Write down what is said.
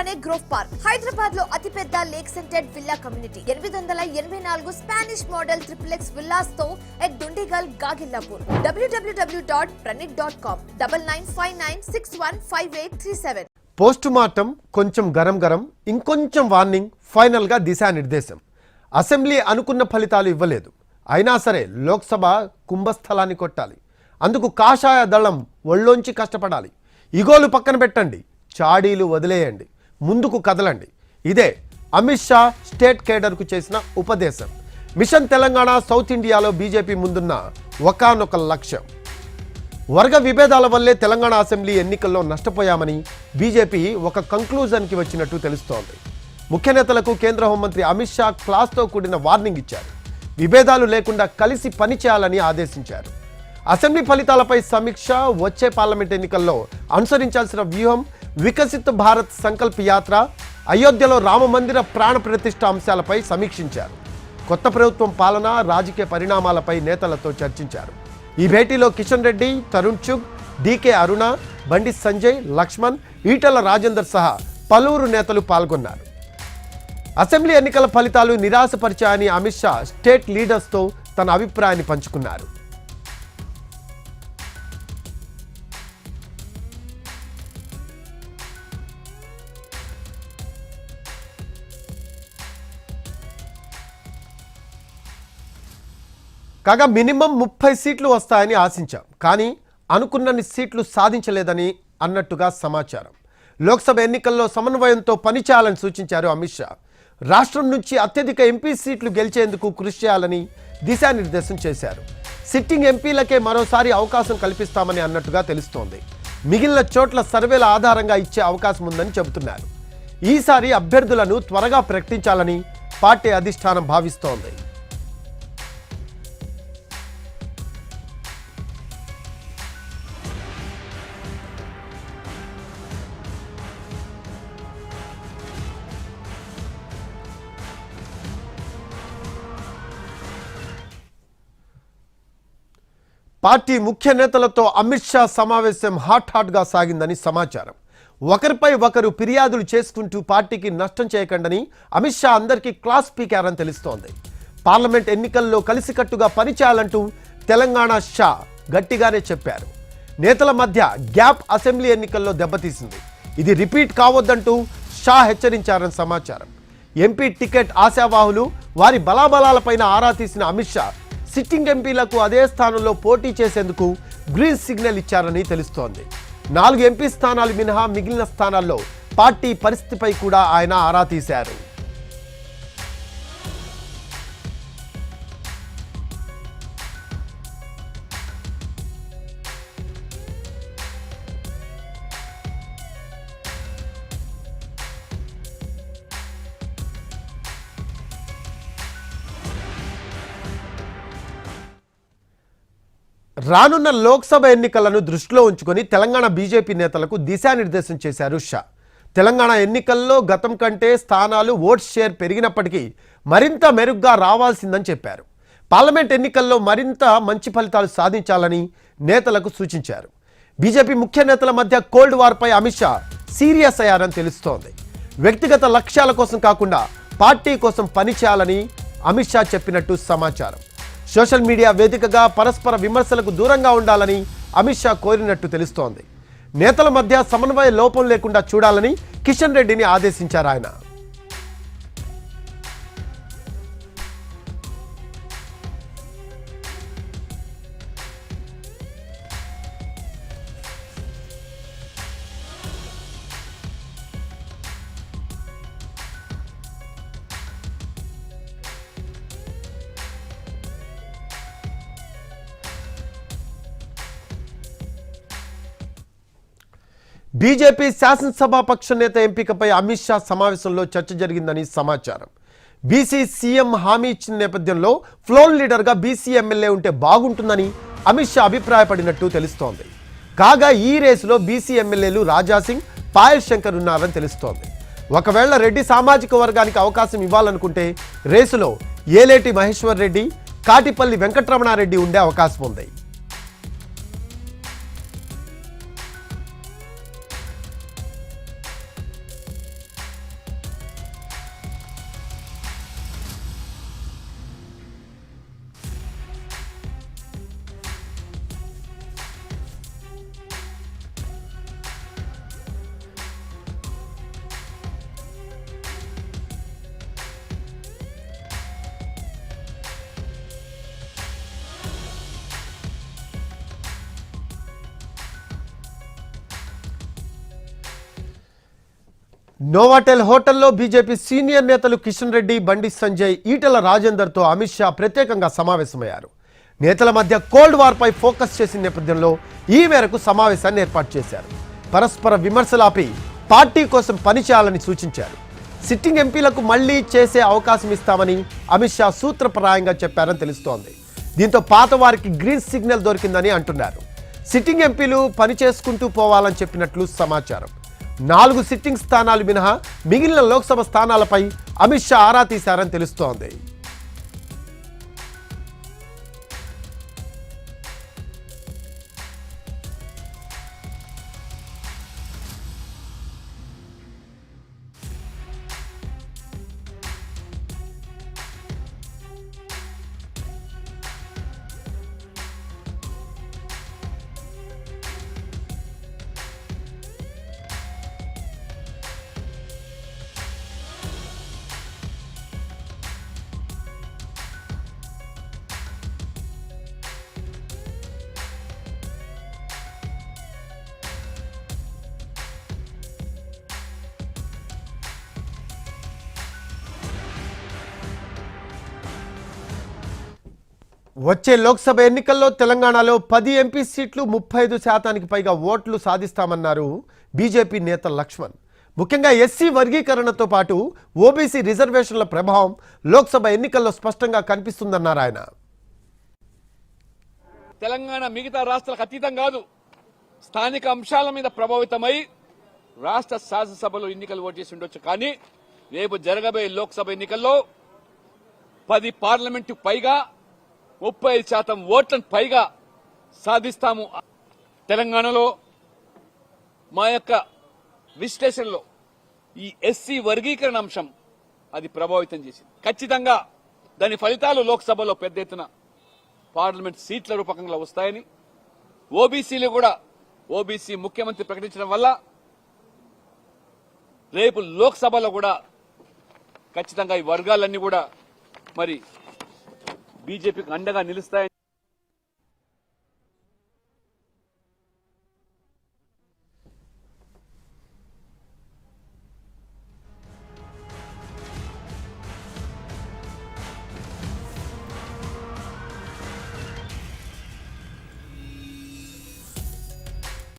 పక్కనే grove park హైదరాబాద్లో అతిపెద్ద లేక్ సెంటెడ్ విల్లా కమ్యూనిటీ. ఎనిమిది వందల ఎనభై నాలుగు Spanish model triplex విల్లాస్తో at Dundigal Gagillapur. WWW dot Praneeth dot com double nine five nine six one five eight three seven. Post mortem కొంచెం గరం గరం ఇంకొంచెం వార్నింగ్ ఫైనల్గా దిశానిర్దేశం. అసెంబ్లీ అనుకున్న ఫలితాలు ఇవ్వలేదు. అయినా సరే లోక్సభ కుంభస్థలాన్ని కొట్టాలి. అందుకు కాషాయ దళం ఒళ్ళోంచి కష్టపడాలి. ఇగోలు పక్కన పెట్టండి. చాడీలు వదిలేయండి. ముందుకు కదలండి. ఇదే అమిత్ షా స్టేట్ కేడర్కు చేసిన ఉపదేశం. మిషన్ తెలంగాణ సౌత్ ఇండియాలో బీజేపీ ముందున్న ఒకానొక లక్ష్యం. వర్గ విభేదాల వల్లే తెలంగాణ అసెంబ్లీ ఎన్నికల్లో నష్టపోయామని బీజేపీ ఒక కంక్లూజన్కి వచ్చినట్టు తెలుస్తోంది. ముఖ్య నేతలకు కేంద్ర హోంమంత్రి అమిత్ షా క్లాస్తో కూడిన వార్నింగ్ ఇచ్చారు. విభేదాలు లేకుండా కలిసి పనిచేయాలని ఆదేశించారు. అసెంబ్లీ ఫలితాలపై సమీక్ష వచ్చే పార్లమెంట్ ఎన్నికల్లో అనుసరించాల్సిన వ్యూహం వికసిత్ భారత్ సంకల్ప యాత్ర అయోధ్యలో రామ మందిర ప్రాణ ప్రతిష్ట అంశాలపై సమీక్షించారు. కొత్త ప్రభుత్వం పాలన రాజకీయ పరిణామాలపై నేతలతో చర్చించారు. ఈ భేటీలో కిషన్ రెడ్డి తరుణ్ చుగ్ డీకే అరుణ బండి సంజయ్ లక్ష్మణ్ ఈటల రాజేందర్ సహా పలువురు నేతలు పాల్గొన్నారు. అసెంబ్లీ ఎన్నికల ఫలితాలు నిరాశపరిచాయని అమిత్ షా స్టేట్ లీడర్స్తో తన అభిప్రాయాన్ని పంచుకున్నారు. కాగా మినిమం ముప్పై సీట్లు వస్తాయని ఆశించాం. కానీ అనుకున్నన్ని సీట్లు సాధించలేదని అన్నట్టుగా సమాచారం. లోక్సభ ఎన్నికల్లో సమన్వయంతో పనిచేయాలని సూచించారు అమిత్ షా. రాష్ట్రం నుంచి అత్యధిక ఎంపీ సీట్లు గెలిచేందుకు కృషి చేయాలని దిశానిర్దేశం చేశారు. సిట్టింగ్ ఎంపీలకే మరోసారి అవకాశం కల్పిస్తామని అన్నట్టుగా తెలుస్తోంది. మిగిలిన చోట్ల సర్వేల ఆధారంగా ఇచ్చే అవకాశం ఉందని చెబుతున్నారు. ఈసారి అభ్యర్థులను త్వరగా ప్రకటించాలని పార్టీ అధిష్టానం భావిస్తోంది. పార్టీ ముఖ్య నేతలతో అమిత్ షా సమావేశం హాట్ హాట్గా సాగిందని సమాచారం. ఒకరిపై ఒకరు ఫిర్యాదులు చేసుకుంటూ పార్టీకి నష్టం చేయకండని అమిత్ షా అందరికీ క్లాస్ పీకారని తెలుస్తోంది. పార్లమెంట్ ఎన్నికల్లో కలిసికట్టుగా పనిచేయాలంటూ తెలంగాణ షా గట్టిగానే చెప్పారు. నేతల మధ్య గ్యాప్ అసెంబ్లీ ఎన్నికల్లో దెబ్బతీసింది. ఇది రిపీట్ కావద్దంటూ షా హెచ్చరించారని సమాచారం. ఎంపీ టికెట్ ఆశావాహులు వారి బలాబలాలపైన ఆరా తీసిన అమిత్ షా సిట్టింగ్ ఎంపీలకు అదే స్థానంలో పోటీ చేసేందుకు గ్రీన్ సిగ్నల్ ఇచ్చారని తెలుస్తోంది. నాలుగు ఎంపీ స్థానాలు మినహా మిగిలిన స్థానాల్లో పార్టీ పరిస్థితిపై కూడా ఆయన ఆరా తీశారు. రానున్న లోక్సభ ఎన్నికలను దృష్టిలో ఉంచుకొని తెలంగాణ బీజేపీ నేతలకు దిశానిర్దేశం చేశారు షా. తెలంగాణ ఎన్నికల్లో గతం కంటే స్థానాలు ఓట్ షేర్ పెరిగినప్పటికీ మరింత మెరుగ్గా రావాల్సిందని చెప్పారు. పార్లమెంట్ ఎన్నికల్లో మరింత మంచి ఫలితాలు సాధించాలని నేతలకు సూచించారు. బీజేపీ ముఖ్య నేతల మధ్య కోల్డ్ వార్పై అమిత్ షా సీరియస్ అయ్యారని తెలుస్తోంది. వ్యక్తిగత లక్ష్యాల కోసం కాకుండా పార్టీ కోసం పనిచేయాలని అమిత్ షా చెప్పినట్టు సమాచారం. సోషల్ మీడియా వేదికగా పరస్పర విమర్శలకు దూరంగా ఉండాలని అమిత్ షా కోరినట్టు తెలుస్తోంది. నేతల మధ్య సమన్వయ లోపం లేకుండా చూడాలని కిషన్ రెడ్డిని ఆదేశించారు ఆయన. బీజేపీ శాసనసభాపక్ష నేత ఎంపికపై అమిత్ షా సమావేశంలో చర్చ జరిగిందని సమాచారం. బీసీ సీఎం హామీ ఇచ్చిన నేపథ్యంలో ఫ్లోర్ లీడర్గా బీసీ ఎమ్మెల్యే ఉంటే బాగుంటుందని అమిత్ షా అభిప్రాయపడినట్టు తెలుస్తోంది. కాగా ఈ రేసులో బీసీ ఎమ్మెల్యేలు రాజాసింగ్ పాయల్ శంకర్ ఉన్నారని తెలుస్తోంది. ఒకవేళ రెడ్డి సామాజిక వర్గానికి అవకాశం ఇవ్వాలనుకుంటే రేసులో ఏలేటి మహేశ్వర్ రెడ్డి కాటిపల్లి వెంకటరమణారెడ్డి ఉండే అవకాశం ఉంది. నోవాటెల్ హోటల్లో బీజేపీ సీనియర్ నేతలు కిషన్ రెడ్డి బండి సంజయ్ ఈటల రాజేందర్తో అమిత్ షా ప్రత్యేకంగా సమావేశమయ్యారు. నేతల మధ్య కోల్డ్ వార్పై ఫోకస్ చేసిన నేపథ్యంలో ఈ మేరకు సమావేశాన్ని ఏర్పాటు చేశారు. పరస్పర విమర్శలాపి పార్టీ కోసం పనిచేయాలని సూచించారు. సిట్టింగ్ ఎంపీలకు మళ్ళీ చేసే అవకాశం ఇస్తామని అమిత్ షా సూత్రప్రాయంగా చెప్పారని తెలుస్తోంది. దీంతో పాత వారికి గ్రీన్ సిగ్నల్ దొరికిందని అంటున్నారు. సిట్టింగ్ ఎంపీలు పని చేసుకుంటూ పోవాలని చెప్పినట్లు సమాచారం. నాలుగు సిట్టింగ్ స్థానాలు మినహా మిగిలిన లోక్సభ స్థానాలపై అమిత్ షా ఆరా తీశారని తెలుస్తోంది. వచ్చే లోక్సభ ఎన్నికల్లో తెలంగాణలో పది ఎంపీ సీట్లు ముప్పై ఐదు శాతానికి పైగా ఓట్లు సాధిస్తామన్నారు బీజేపీ నేత లక్ష్మణ్. ముఖ్యంగా ఎస్సీ వర్గీకరణతో పాటు ఓబీసీ రిజర్వేషన్ల ప్రభావం లోక్సభ ఎన్నికల్లో స్పష్టంగా కనిపిస్తుందన్నారు ఆయన. తెలంగాణ మిగతా రాష్ట్రాలకు అతీతం కాదు. స్థానిక అంశాల మీద ప్రభావితమై రాష్ట్ర శాసనసభలో ఎన్నికలు ఓటు చేసి ఉండొచ్చు కానీ రేపు జరగబోయే లోక్సభ ఎన్నికల్లో పది పార్లమెంటు పైగా ముప్పై శాతం ఓట్లను పైగా సాధిస్తాము. తెలంగాణలో మా యొక్క విశ్లేషణలో ఈ ఎస్సీ వర్గీకరణ అంశం అది ప్రభావితం చేసింది. ఖచ్చితంగా దాని ఫలితాలు లోక్సభలో పెద్ద ఎత్తున పార్లమెంట్ సీట్ల రూపకంగా వస్తాయని ఓబీసీలు కూడా ఓబీసీ ముఖ్యమంత్రి ప్రకటించడం వల్ల రేపు లోక్సభలో కూడా ఖచ్చితంగా ఈ వర్గాలన్నీ కూడా మరి బీజేపీకి అండగా నిలుస్తాయని